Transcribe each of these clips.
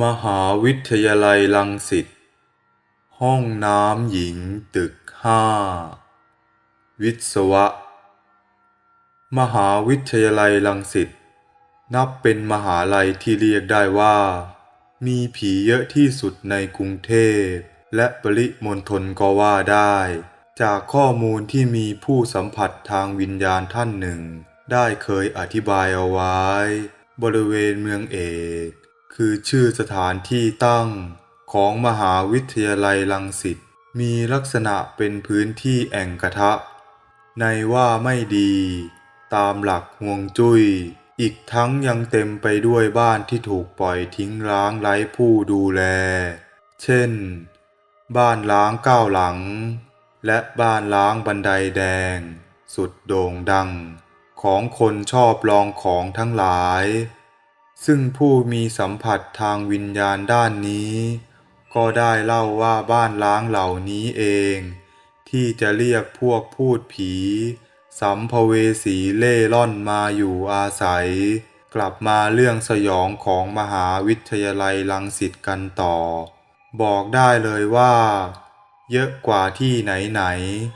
มหาวิทยาลัยรังสิต ห้องน้ำหญิงตึกห้า วิศวะ มหาวิทยาลัยรังสิต นับเป็นมหาลัยที่เรียกได้ว่า มีผีเยอะที่สุดในกรุงเทพ และปริมณฑลก็ว่าได้ จากข้อมูลที่มีผู้สัมผัสทางวิญญาณท่านหนึ่ง ได้เคยอธิบายเอาไว้ บริเวณเมืองเอก คือชื่อสถานที่ตั้งของมหาวิทยาลัยรังสิตมีลักษณะเป็นพื้นที่แอ่งกระทะ ในว่าไม่ดี ตามหลักห่วงจุย้ย อีกทั้งยังเต็มไปด้วยบ้านที่ถูกปล่อยทิ้งร้างไร้ผู้ดูแล เช่น บ้านล้างก้าวหลัง และบ้านล้างบันไดแดง สุดโด่งดัง ของคนชอบลองของทั้งหลาย ซึ่งผู้มีสัมผัสทางวิญญาณด้านนี้ ก็ได้เล่าว่าบ้านล้างเหล่านี้เอง ที่จะเรียกพวกพูดผี สัมภเวสีเล่ร่อนมาอยู่อาศัย กลับมาเรื่องสยองของมหาวิทยาลัยรังสิตกันต่อ บอกได้เลยว่า เยอะกว่าที่ไหน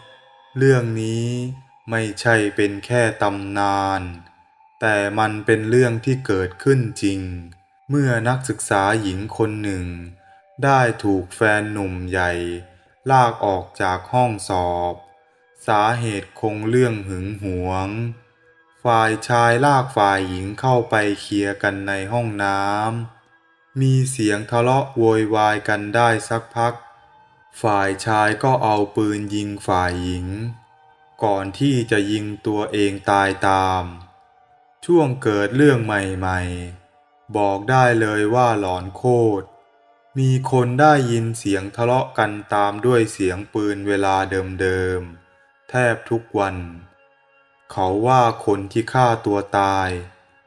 ๆเรื่องนี้ไม่ใช่เป็นแค่ตำนาน แต่มันเป็นเรื่องที่เกิดขึ้นจริง เมื่อนักศึกษาหญิงคนหนึ่ง ได้ถูกแฟนหนุ่มใหญ่ ลากออกจากห้องสอบ สาเหตุคงเรื่องหึงหวง ฝ่ายชายลากฝ่ายหญิงเข้าไปเคลียร์กันในห้องน้ำมีเสียงทะเลาะโวยวายกันได้สักพัก ฝ่ายชายก็เอาปืนยิงฝ่ายหญิง ก่อนที่จะยิงตัวเองตายตาม ช่วงเกิดเรื่องใหม่ๆ บอกได้เลยว่าหลอนโคตร มีคนได้ยินเสียงทะเลาะกันตามด้วยเสียงปืนเวลาเดิมๆ แทบทุกวัน เขาว่าคนที่ฆ่าตัวตาย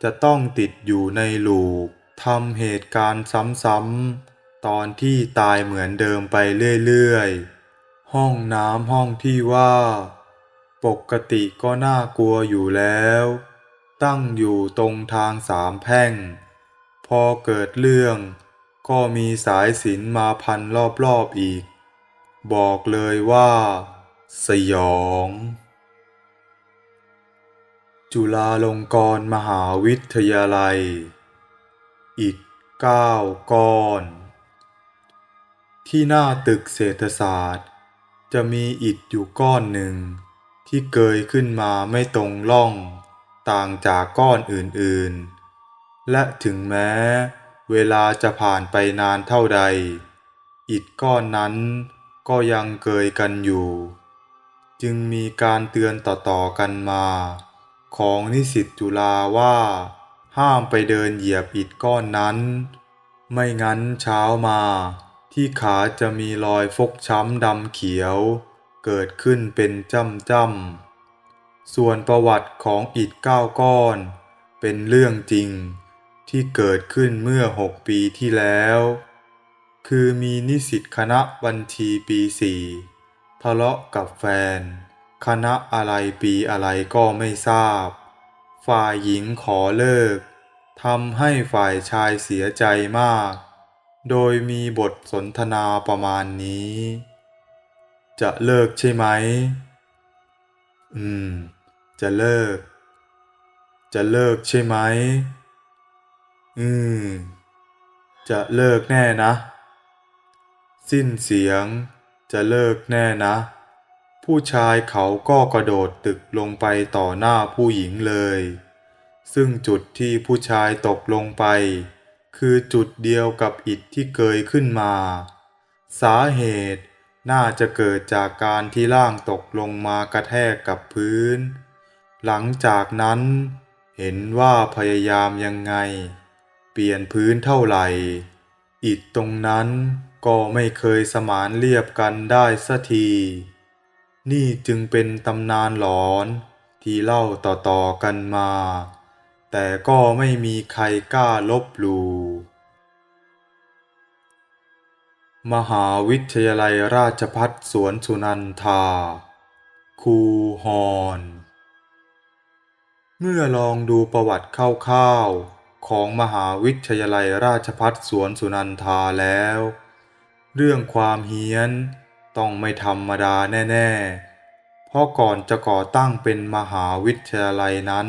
จะต้องติดอยู่ในลูปทำเหตุการณ์ซ้ำๆ ตอนที่ตายเหมือนเดิมไปเรื่อยๆ ห้องน้ำห้องที่ว่า ปกติก็น่ากลัวอยู่แล้ว ตั้งอยู่ตรงทางสามแพร่ง พอเกิดเรื่อง ก็มีสายสินมาพันรอบๆอีก บอกเลยว่า สยอง จุฬาลงกรณ์มหาวิทยาลัยอิฐเก้าก้อน ที่หน้าตึกเศรษฐศาสตร์ จะมีอิฐอยู่ก้อนหนึ่ง ที่เกยขึ้นมาไม่ตรงร่อง ต่างจากก้อนอื่นๆ และถึงแม้เวลาจะผ่านไปนานเท่าใด อิฐก้อนนั้นก็ยังเกยกันอยู่ จึงมีการเตือนต่อๆกันมา ของนิสิตจุฬาว่า ห้ามไปเดินเหยียบอิฐก้อนนั้น ไม่งั้นเช้ามาที่ขาจะมีรอยฟกช้ำดำเขียว เกิดขึ้นเป็นจ้ำๆ ส่วนประวัติของอิฐเก้าก้อน เป็นเรื่องจริงที่เกิดขึ้นเมื่อหกปีที่แล้ว คือมีนิสิตคณะบัญชีปีสี่ทะเลาะกับแฟน คณะอะไรปีอะไรก็ไม่ทราบ ฝ่ายหญิงขอเลิกทำให้ฝ่ายชายเสียใจมาก โดยมีบทสนทนาประมาณนี้ จะเลิกใช่ไหม อืม จะเลิก จะเลิกใช่ไหม อืม จะเลิกแน่นะ สิ้นเสียง จะเลิกแน่นะ ผู้ชายเขาก็กระโดดตึกลงไปต่อหน้าผู้หญิงเลย ซึ่งจุดที่ผู้ชายตกลงไป คือจุดเดียวกับอิฐที่เกยขึ้นมา สาเหตุน่าจะเกิดจากการที่ร่างตกลงมากระแทกกับพื้น หลังจากนั้นเห็นว่าพยายามยังไง เปลี่ยนพื้นเท่าไหร่อิฐตรงนั้นก็ไม่เคยสมานเรียบกันได้สักที นี่จึงเป็นตำนานหลอนที่เล่าต่อๆกันมา แต่ก็ไม่มีใครกล้าลบหลู่มหาวิทยาลัยราชภัฏสวนสุนันทา คูฮอน เมื่อลองดูประวัติคร่าวๆ ของมหาวิทยาลัยราชภัฏสวนสุนันทาแล้ว เรื่องความเฮี้ยนต้องไม่ธรรมดาแน่ๆ เพราะก่อนจะก่อตั้งเป็นมหาวิทยาลัยนั้น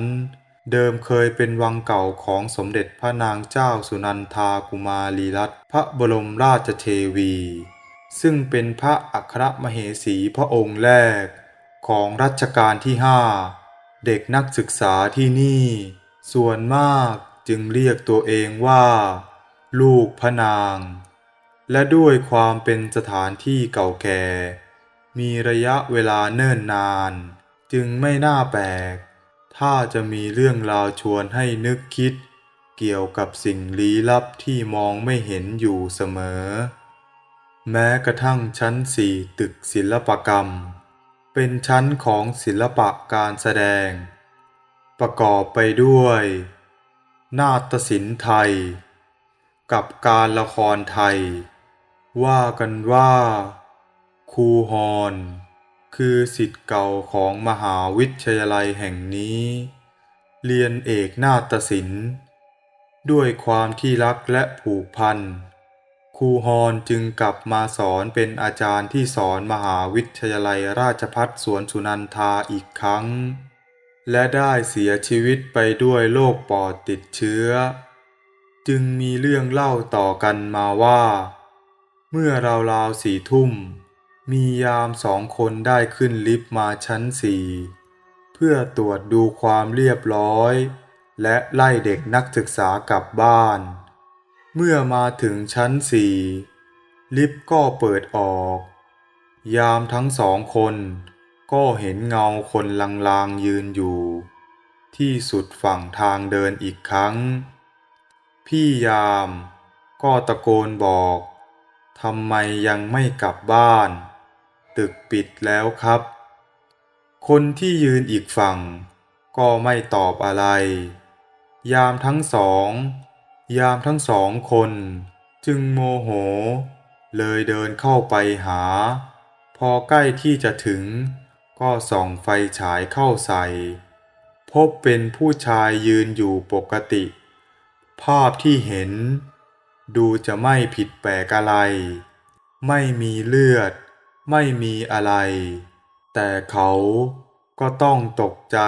เดิมเคยเป็นวังเก่าของสมเด็จพระนางเจ้าสุนันทากุมารีรัตน์พระบรมราชเทวี ซึ่งเป็นพระอัครมเหสีพระองค์แรกของรัชกาลที่ห้า เด็กนักศึกษาที่นี่ ส่วนมากจึงเรียกตัวเองว่า ลูกพระนาง และด้วยความเป็นสถานที่เก่าแก่ มีระยะเวลาเนิ่นนาน จึงไม่น่าแปลก ถ้าจะมีเรื่องราวชวนให้นึกคิด เกี่ยวกับสิ่งลี้ลับที่มองไม่เห็นอยู่เสมอ แม้กระทั่งชั้นสี่ตึกศิลปกรรม เป็นชั้นของศิลปะการแสดง ประกอบไปด้วย นาฏศิลป์ไทย กับการละครไทย ว่ากันว่าครูฮอนคือสิทธิ์เก่าของมหาวิทยาลัยแห่งนี้ เรียนเอกนาฏศิลป์ ด้วยความที่รักและผูกพัน ครูฮอนจึงกลับมาสอนเป็นอาจารย์ที่สอนมหาวิทยาลัยราชภัฏสวนสุนันทาอีกครั้ง และได้เสียชีวิตไปด้วยโรคปอดติดเชื้อ จึงมีเรื่องเล่าต่อกันมาว่า เมื่อราวๆสี่ทุ่ม มียามสองคนได้ขึ้นลิฟต์มาชั้นสี่เพื่อตรวจดูความเรียบร้อย และไล่เด็กนักศึกษากลับบ้าน เมื่อมาถึงชั้นสี่ลิฟต์ก็เปิดออก ยามทั้งสองคนก็เห็นเงาคนลางๆยืนอยู่ ที่สุดฝั่งทางเดินอีกครั้ง พี่ยามก็ตะโกนบอกทำไมยังไม่กลับบ้าน ตึกปิดแล้วครับ คนที่ยืนอีกฝั่ง ก็ไม่ตอบอะไร ยามทั้งสอง ยามทั้งสองคนจึงโมโห เลยเดินเข้าไปหา พอใกล้ที่จะถึง ก็ส่องไฟฉายเข้าใส่ พบเป็นผู้ชายยืนอยู่ปกติ ภาพที่เห็น ดูจะไม่ผิดแปลกอะไร ไม่มีเลือด ไม่มีอะไร แต่เขาก็ต้องตกใจ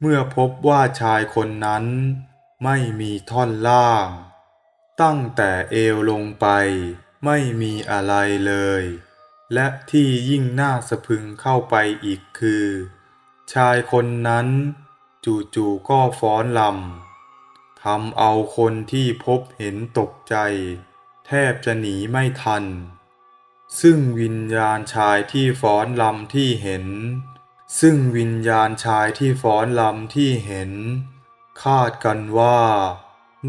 เมื่อพบว่าชายคนนั้น ไม่มีท่อนล่าง ตั้งแต่เอวลงไป ไม่มีอะไรเลย และที่ยิ่งน่าสะพึงเข้าไปอีกคือ ชายคนนั้น จู่ๆก็ฟ้อนลำทำเอาคนที่พบเห็นตกใจ แทบจะหนีไม่ทัน ซึ่งวิญญาณชายที่ฟ้อนลำที่เห็น ซึ่งวิญญาณชายที่ฟ้อนลำที่เห็น คาดกันว่า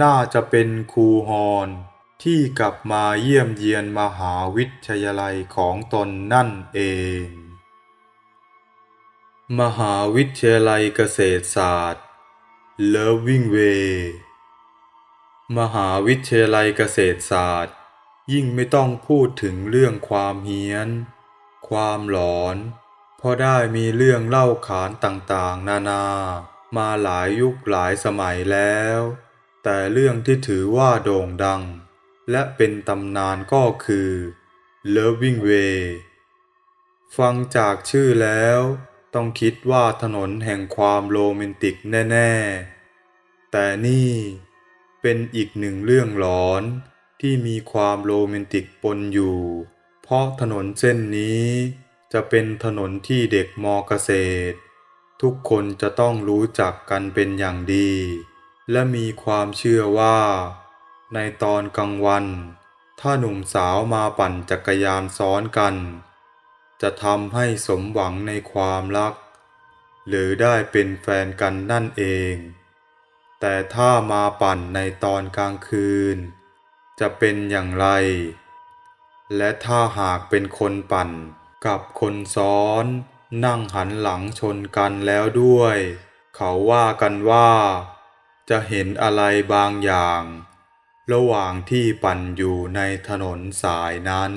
น่าจะเป็นครูฮอนที่กลับมาเยี่ยมเยียนมหาวิทยาลัยของตนนั่นเอง มหาวิทยาลัยเกษตรศาสตร์ Loving Way มหาวิทยาลัยเกษตรศาสตร์ ยิ่งไม่ต้องพูดถึงเรื่องความเฮี้ยน ความหลอน เพราะได้มีเรื่องเล่าขานต่างๆ นานา มาหลายยุคหลายสมัยแล้ว แต่เรื่องที่ถือว่าโด่งดัง และเป็นตำนานก็คือ Loving Way ฟังจากชื่อแล้ว ต้องคิดว่าถนนแห่งความโรแมนติกแน่ ๆ แต่นี่เป็นอีกหนึ่งเรื่องหลอนที่มีความโรแมนติกปนอยู่ เพราะถนนเส้นนี้จะเป็นถนนที่เด็กมอเกษตร ทุกคนจะต้องรู้จักกันเป็นอย่างดี และมีความเชื่อว่า ในตอนกลางวัน ถ้าหนุ่มสาวมาปั่นจักรยานซ้อนกัน จะทำให้สมหวังในความรัก หรือได้เป็นแฟนกันนั่นเอง แต่ถ้ามาปั่นในตอนกลางคืน จะเป็นอย่างไร และถ้าหากเป็นคนปั่นกับคนซ้อน นั่งหันหลังชนกันแล้วด้วย เขาว่ากันว่า จะเห็นอะไรบางอย่าง ระหว่างที่ปั่นอยู่ในถนนสายนั้น